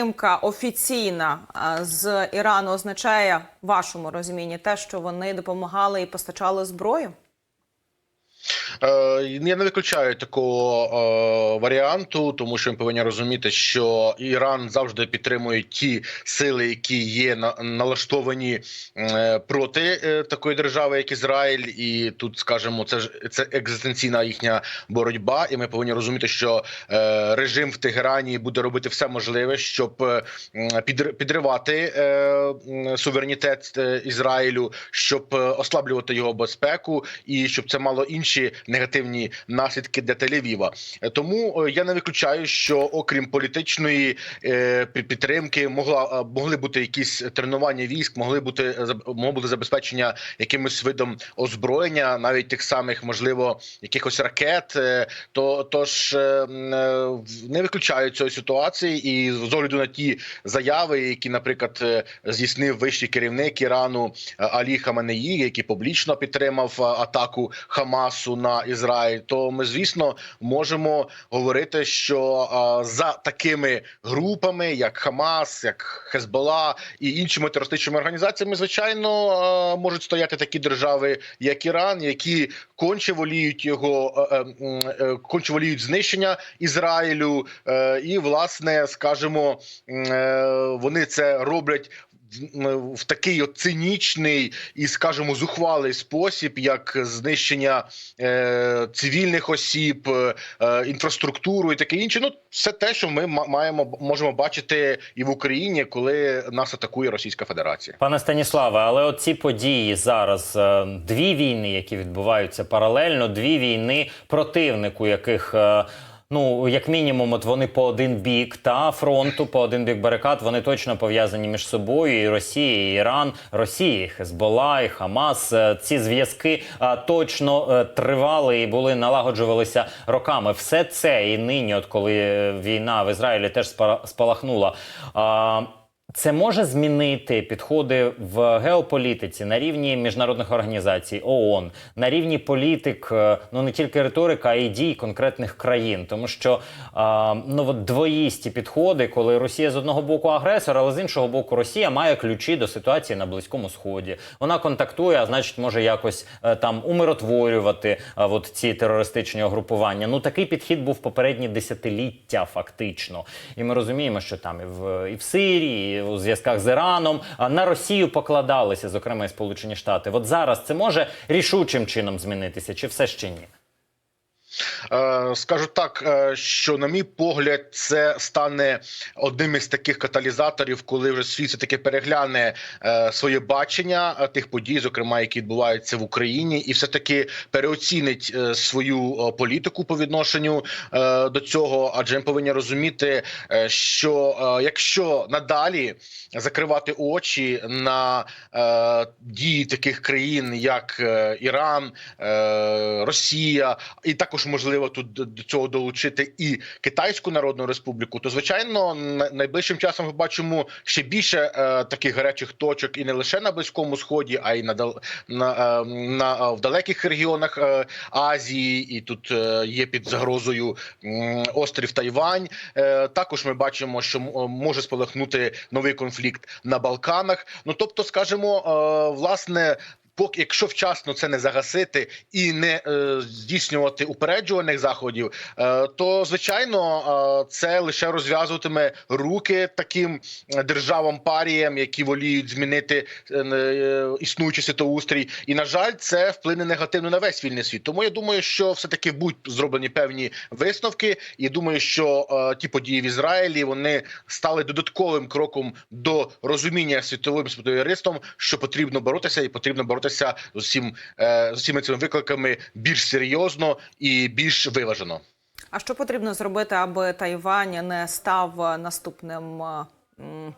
підтримка офіційна з Ірану означає в вашому розумінні те, що вони допомагали і постачали зброю? Е, Я не виключаю такого е, варіанту, тому що ми повинні розуміти, що Іран завжди підтримує ті сили, які є на, налаштовані е, проти такої держави, як Ізраїль, і тут скажімо, це ж це екзистенційна їхня боротьба. І ми повинні розуміти, що режим в Тегерані буде робити все можливе, щоб підривати суверенітет Ізраїлю, щоб ослаблювати його безпеку, і щоб це мало інші негативні наслідки для Тель-Авіва. Тому е, я не виключаю, що окрім політичної е, підтримки, могла е, могли бути якісь тренування військ, могли бути могло бути забезпечення якимось видом озброєння, навіть тих самих, можливо, якихось ракет. То тож не виключаю цієї ситуації, і з огляду на ті заяви, які, наприклад, здійснив вищий керівник Ірану Алі Хаменеї, який публічно підтримав атаку Хамасу на Ізраїль, то ми, звісно, можемо говорити, що за такими групами, як Хамас, як Хезбола і іншими терористичними організаціями, звичайно, можуть стояти такі держави, як Іран, які конче воліють його е, е, е, конче воліють знищення Ізраїлю, і власне скажімо, вони це роблять. В- такий от цинічний і, скажімо, зухвалий спосіб, як знищення е, цивільних осіб, е, е, інфраструктуру і таке інше. Ну, все те, що ми ма- маємо можемо бачити і в Україні, коли нас атакує Російська Федерація. Пане Станіславе, але от ці події зараз е, дві війни, які відбуваються паралельно, дві війни противнику, яких. Е, Ну, як мінімум, от вони по один бік та фронту, по один бік барикад, вони точно пов'язані між собою. І Росія, і Іран, Росія, і Хезбола, і Хамас. Е, Ці зв'язки а точно е, тривали і були налагоджувалися роками. Все це і нині, от коли е, війна в Ізраїлі теж спалахнула. Це може змінити підходи в геополітиці на рівні міжнародних організацій ООН, на рівні політик, е, ну не тільки риторика, а й дій конкретних країн, тому що а, ну от двоїсті підходи, коли Росія з одного боку агресор, але з іншого боку, Росія має ключі до ситуації на близькому сході. Вона контактує, а значить, може якось е, там умиротворювати а, от ці терористичні угрупування. Ну такий підхід був попередні десятиліття, фактично. І ми розуміємо, що там і в і в Сирії, у зв'язках з Іраном на Росію покладалися, зокрема і Сполучені Штати. От зараз це може рішучим чином змінитися, чи все ще ні? Е, Скажу так, е, що на мій погляд, це стане одним із таких каталізаторів, коли вже світ все таки перегляне е, своє бачення тих подій, зокрема які відбуваються в Україні, і все таки переоцінить свою політику по відношенню до цього. Адже ми повинні розуміти, що якщо надалі закривати очі на дії таких країн, як Іран, Росія, і також можливо тут до- цього долучити і Китайську Народну Республіку, то звичайно найближчим часом ми бачимо ще більше е, таких гарячих точок, і не лише на близькому сході, а й на на, е, на е, в далеких регіонах Азії. І тут є під загрозою острів Тайвань. Також ми бачимо, що може спалахнути новий конфлікт на Балканах. Ну тобто, скажімо, власне. Поки якщо вчасно це не загасити і не е, здійснювати упереджувальних заходів, е, то звичайно е, це лише розв'язуватиме руки таким е, державам паріям, які воліють змінити е, е, існуючий світоустрій. І на жаль, це вплине негативно на весь вільний світ. Тому я думаю, що все таки будуть зроблені певні висновки. І думаю, що е, ті події в Ізраїлі вони стали додатковим кроком до розуміння світовим співтовариством, що потрібно боротися, і потрібно боротися з усім е, з усіма цими викликами більш серйозно і більш виважено. А що потрібно зробити, аби Тайвань не став наступним е,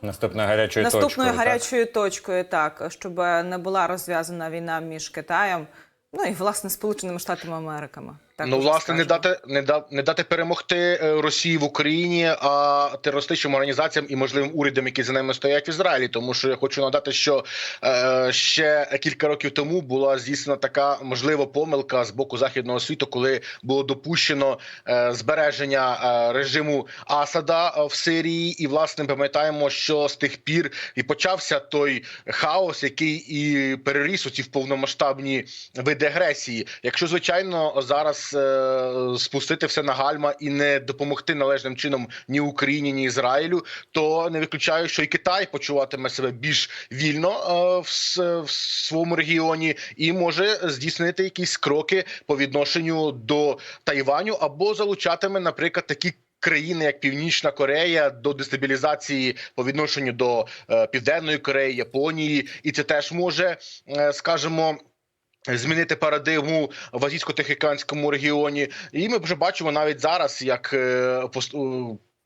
Наступною гарячою наступною точкою. так? гарячою точкою, так щоб не була розв'язана війна між Китаєм, ну і власне Сполученими Штатами Америками? Так ну, власне, не дати не да не дати перемогти е, Росії в Україні, а терористичним організаціям і можливим урядам, які за ними стоять в Ізраїлі. Тому що я хочу нагадати, що е, ще кілька років тому була здійснена така можлива помилка з боку західного світу, коли було допущено е, збереження е, режиму Асада е, в Сирії, і власне пам'ятаємо, що з тих пір і почався той хаос, який і переріс у ці повномасштабні види агресії. Якщо звичайно зараз е, спустити все на гальма і не допомогти належним чином ні Україні, ні Ізраїлю, то не виключаю, що і Китай почуватиме себе більш вільно е, в, в своєму регіоні і може здійснити якісь кроки по відношенню до Тайваню або залучатиме, наприклад, такі. Країни, як Північна Корея, до дестабілізації по відношенню до е, Південної Кореї, Японії, і це теж може, е, скажімо, Змінити парадигму в азійсько-тихоокеанському регіоні, і ми вже бачимо навіть зараз, як е,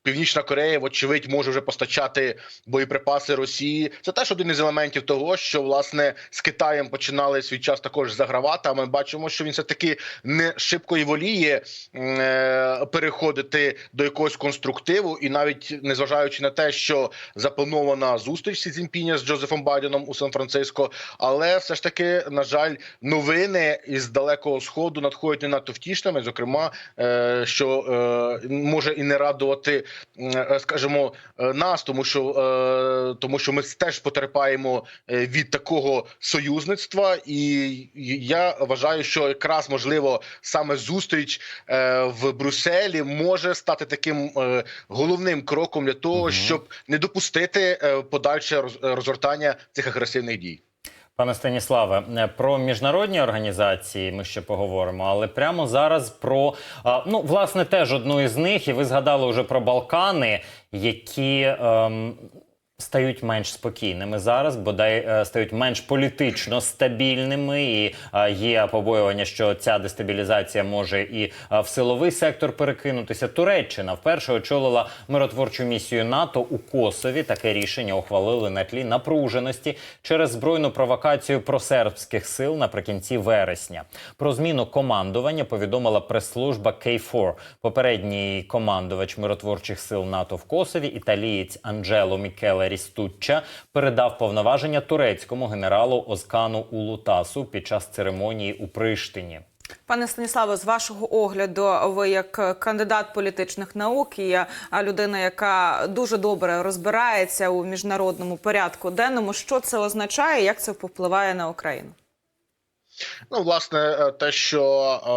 Північна Корея, вочевидь, може вже постачати боєприпаси Росії. Це теж один із елементів того, що власне з Китаєм починали свій час також загравати. А ми бачимо, що він все таки не шибко і воліє е, переходити до якогось конструктиву, і навіть незважаючи на те, що запланована зустріч Сі Цзіньпіня з Джозефом Байденом у Сан-Франциско, але все ж таки, на жаль, новини із далекого сходу надходять не надто втішними. Зокрема, е, що е, може і не радувати, скажімо, е, нас, тому що е, тому, що ми теж потерпаємо е, від такого союзництва, і я вважаю, що якраз можливо саме зустріч е, в Брюсселі може стати таким е, головним кроком для того, щоб не допустити е, подальше роз- розгортання цих агресивних дій. Пане Станіславе, е, про міжнародні організації ми ще поговоримо, але прямо зараз про ну власне теж одну із них, і ви згадали вже про Балкани, які. Ем... Стають менш спокійними зараз, бодай е, стають менш політично стабільними, і е, є побоювання, що ця дестабілізація може і е, в силовий сектор перекинутися. Туреччина вперше очолила миротворчу місію НАТО у Косові. Таке рішення ухвалили на тлі напруженості через збройну провокацію просербських сил наприкінці вересня. Про зміну командування повідомила прес-служба K4. Попередній командувач миротворчих сил НАТО в Косові, італієць Анджело Мікеле Рістучча, передав повноваження турецькому генералу Озкану Улутасу під час церемонії у Приштині. Пане Станіславе, з вашого огляду, ви як кандидат політичних наук і е, людина, яка дуже добре розбирається у міжнародному порядку денному, що це означає, як це впливає на Україну? Ну, власне, е, те, що е,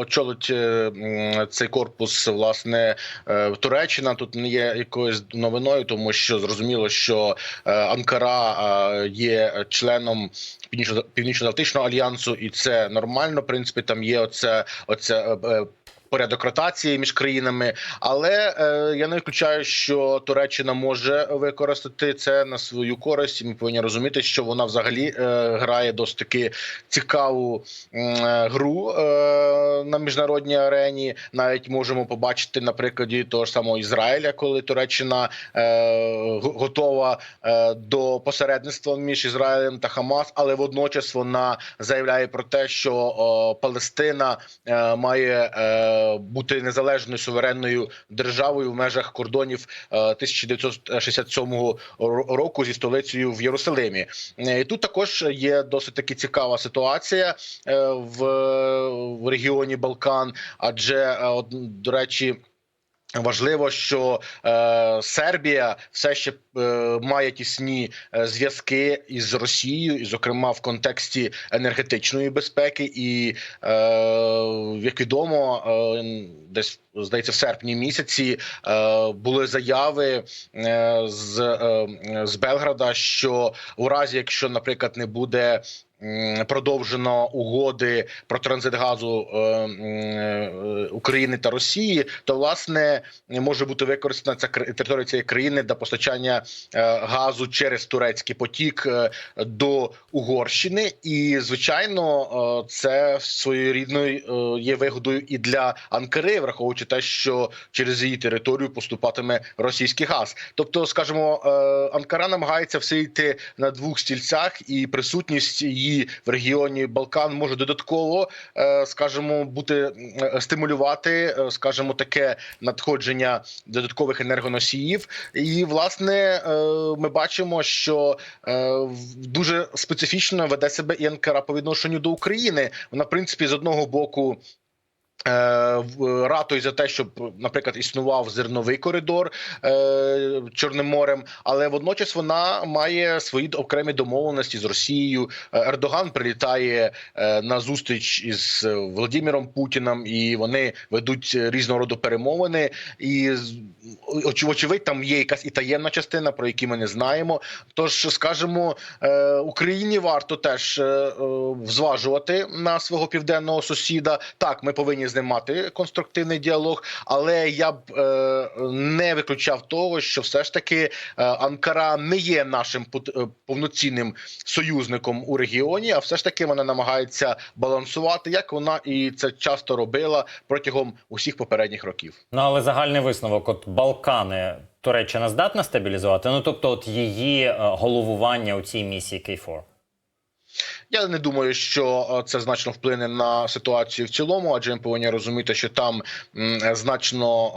очолить е, цей корпус, власне, е, Туреччина тут не є якоюсь новиною, тому що зрозуміло, що е, Анкара е, є членом Північно- Північно-Атлантичного альянсу, і це нормально. В принципі, там є оце, оце е, е, порядок ротації між країнами, але е, я не виключаю, що Туреччина може використати це на свою користь. Ми повинні розуміти, що вона взагалі е, грає досить таки цікаву е, гру е, на міжнародній арені. Навіть можемо побачити на прикладі того ж самого Ізраїля, коли Туреччина е, готова е, до посередництва між Ізраїлем та Хамас, але водночас вона заявляє про те, що о, Палестина е, має е, бути незалежною суверенною державою в межах кордонів е, 1967 ро- року зі столицею в Єрусалимі. Е, І тут також є досить таки цікава ситуація е, в, регіоні Балкан, адже е, до речі. Важливо, що е, Сербія все ще е, має тісні е, зв'язки із Росією, і, зокрема, в контексті енергетичної безпеки. І е, як відомо, е, десь здається, в серпні місяці е, були заяви е, з, е, з Белграда, що у разі, якщо, наприклад, не буде продовжено угоди про транзит газу е, е, України та Росії, то власне може бути використана ця територія цієї країни для постачання е, газу через турецький потік до Угорщини, і звичайно, це своєрідною є вигодою і для Анкари, враховуючи те, що через її територію поступатиме російський газ. Тобто, скажімо, Анкара намагається все йти на двох стільцях, і присутність її в регіоні Балкан може додатково, е, скажімо, бути е, стимулювати, е, скажімо, таке надходження додаткових енергоносіїв. І власне ми бачимо, що дуже специфічно веде себе і Анкара по відношенню до України. Вона, в принципі, з одного боку. Е, Ратує за те, щоб, наприклад, існував зерновий коридор е, Чорним морем, але водночас вона має свої окремі домовленості з Росією. Е, Ердоган прилітає е, на зустріч із Володимиром Путіним, і вони ведуть різного роду перемовини. І оч- очевидь, там є якась і таємна частина, про які ми не знаємо. Тож, скажімо, е, Україні варто теж е, е, зважувати на свого південного сусіда. Так, ми повинні з ним мати конструктивний діалог, але я б е, не виключав того, що все ж таки е, Анкара не є нашим е, повноцінним союзником у регіоні, а все ж таки вона намагається балансувати, як вона і це часто робила протягом усіх попередніх років. Ну але загальний висновок: от Балкани Туреччина здатна стабілізувати. Ну тобто, от її е, головування у цій місії Кейфор. Я не думаю, що е, це значно вплине на ситуацію в цілому, адже ми повинні розуміти, що там значно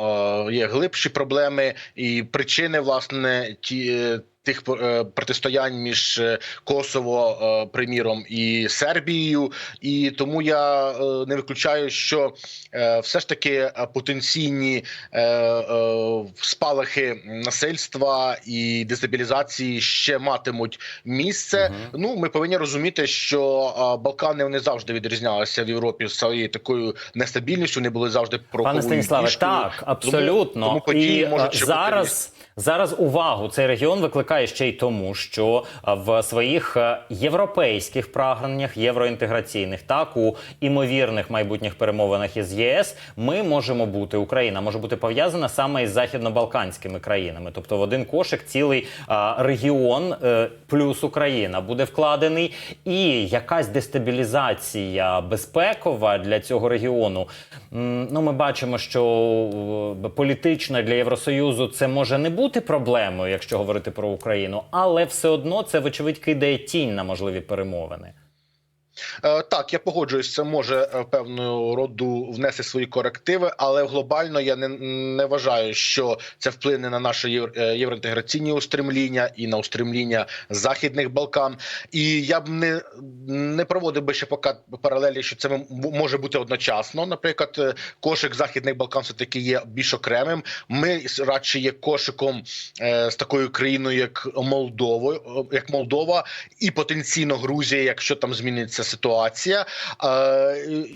е, є глибші проблеми і причини, власне, ті. Тих е, протистоянь між е, Косово, е, приміром, і Сербією, і тому я не виключаю, що все ж таки потенційні спалахи насильства і дестабілізації ще матимуть місце. Ну ми повинні розуміти, що Балкани вони завжди відрізнялися в Європі своєю такою нестабільністю. Вони були завжди Пане Станіславе, так, абсолютно. Тому, тому події і можуть зараз, зараз увагу цей регіон викликає ще й тому, що е, в своїх е, європейських прагненнях, євроінтеграційних, так у імовірних майбутніх перемовинах із ЄС, ми можемо бути Україна може бути пов'язана саме із західно-балканськими країнами. Тобто в один кошик цілий е, регіон плюс Україна буде вкладений, і якась дестабілізація безпекова для цього регіону. Ну, ми бачимо, що політично для Євросоюзу це може не бути проблемою, якщо говорити про Україну, але все одно це вочевидь кидає тінь на можливі перемовини. Е, Так, я погоджуюсь, це може е, певного роду внести свої корективи, але глобально я не, не вважаю, що це вплине на наші е, євроінтеграційні устремління і на устремління західних Балкан. І я б не, не проводив би ще поки паралелі, що це може бути одночасно. Наприклад, кошик західних Балкан все таки є більш окремим. Ми радше є кошиком з такою країною, як Молдовою, як Молдова, і потенційно Грузія, якщо там зміниться ситуація.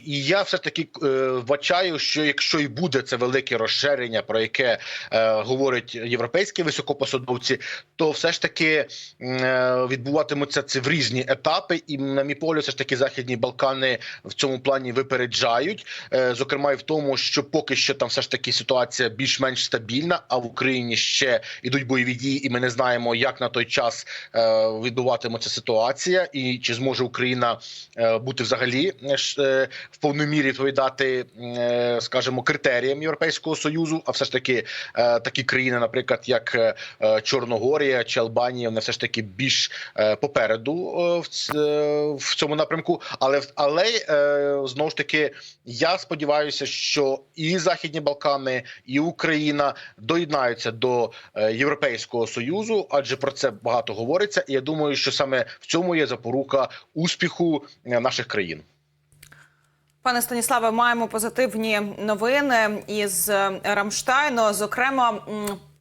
І я все таки е, вбачаю, що якщо і буде це велике розширення, про яке е, говорять європейські високопосадовці, то все ж таки е, відбуватимуться це в різні етапи, і на мій погляд, все ж таки західні Балкани в цьому плані випереджають. Зокрема, і в тому, що поки що там все ж таки ситуація більш-менш стабільна, а в Україні ще ідуть бойові дії, і ми не знаємо, як на той час відбуватиметься ситуація, і чи зможе Україна бути взагалі е, е, в повній мірі відповідати, е, скажімо, критеріям Європейського союзу. А все ж таки е, такі країни, наприклад, як е, е, Чорногорія чи Албанія, вони все ж таки більш е, попереду е, в, е, цьому напрямку. Але але е, знову ж таки, я сподіваюся, що і Західні Балкани, і Україна доєднаються до е, Європейського союзу, адже про це багато говориться. І я думаю, що саме в цьому є запорука успіху е, наших країн. Пане Станіславе, маємо позитивні новини із е, Рамштайну. Зокрема,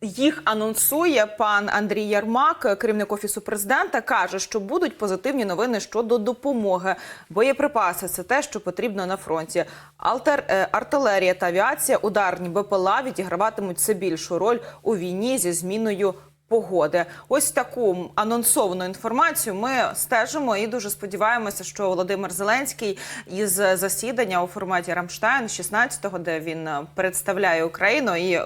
їх анонсує пан Андрій Ярмак, керівник офісу президента. каже, що будуть позитивні новини щодо допомоги. Боєприпаси це те, що потрібно на фронті. Алтер е, артилерія та авіація, ударні БПЛА відіграватимуть все більшу роль у війні зі зміною погоди. Ось таку анонсовану інформацію ми стежимо і дуже сподіваємося, що Володимир Зеленський із засідання у форматі Рамштайн 16-го, де він представляє Україну і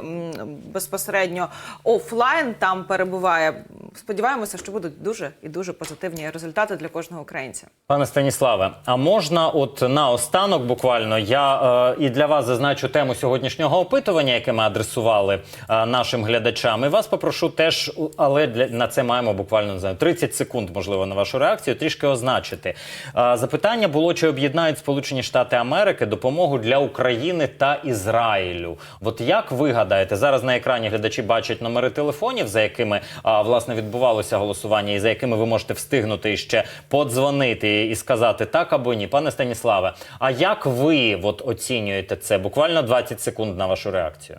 безпосередньо офлайн там перебуває сподіваємося, що будуть дуже і дуже позитивні результати для кожного українця. Пане Станіславе, а можна, от наостанок, буквально, я е, і для вас зазначу тему сьогоднішнього опитування, яке ми адресували е, нашим глядачам. І вас попрошу теж, але для на це маємо буквально не знаю 30 секунд, можливо, на вашу реакцію, трішки означити. Е, запитання було: чи об'єднають Сполучені Штати Америки допомогу для України та Ізраїлю? От як ви гадаєте, зараз на екрані глядачі бачать номери телефонів, за якими а, власне відбувалося голосування, і за якими ви можете встигнути ще подзвонити і сказати так або ні, пане Станіславе. А як ви от оцінюєте це? Буквально 20 секунд на вашу реакцію.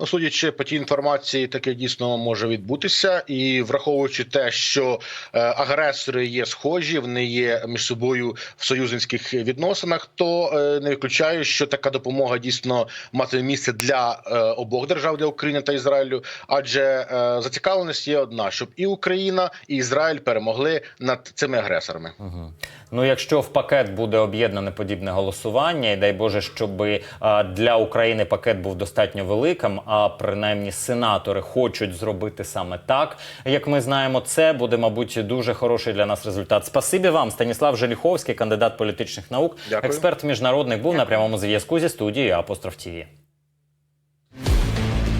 Ну, судячи по тій інформації, таке дійсно може відбутися, і враховуючи те, що е, агресори є схожі, вони є між собою в союзницьких відносинах, то е, не виключаю, що така допомога дійсно матиме місце для е, обох держав для України та Ізраїлю. Адже зацікавленість є одна, щоб і Україна, і Ізраїль перемогли над цими агресорами. Ну, якщо в пакет буде об'єднане подібне голосування, і дай Боже, щоб для України пакет був достатньо великим, а принаймні сенатори хочуть зробити саме так, як ми знаємо, це буде, мабуть, дуже хороший для нас результат. Спасибі вам, Станіслав Желіховський, кандидат політичних наук, Дякую. експерт міжнародних, був на прямому зв'язку зі студією Апостроф ТІВІ.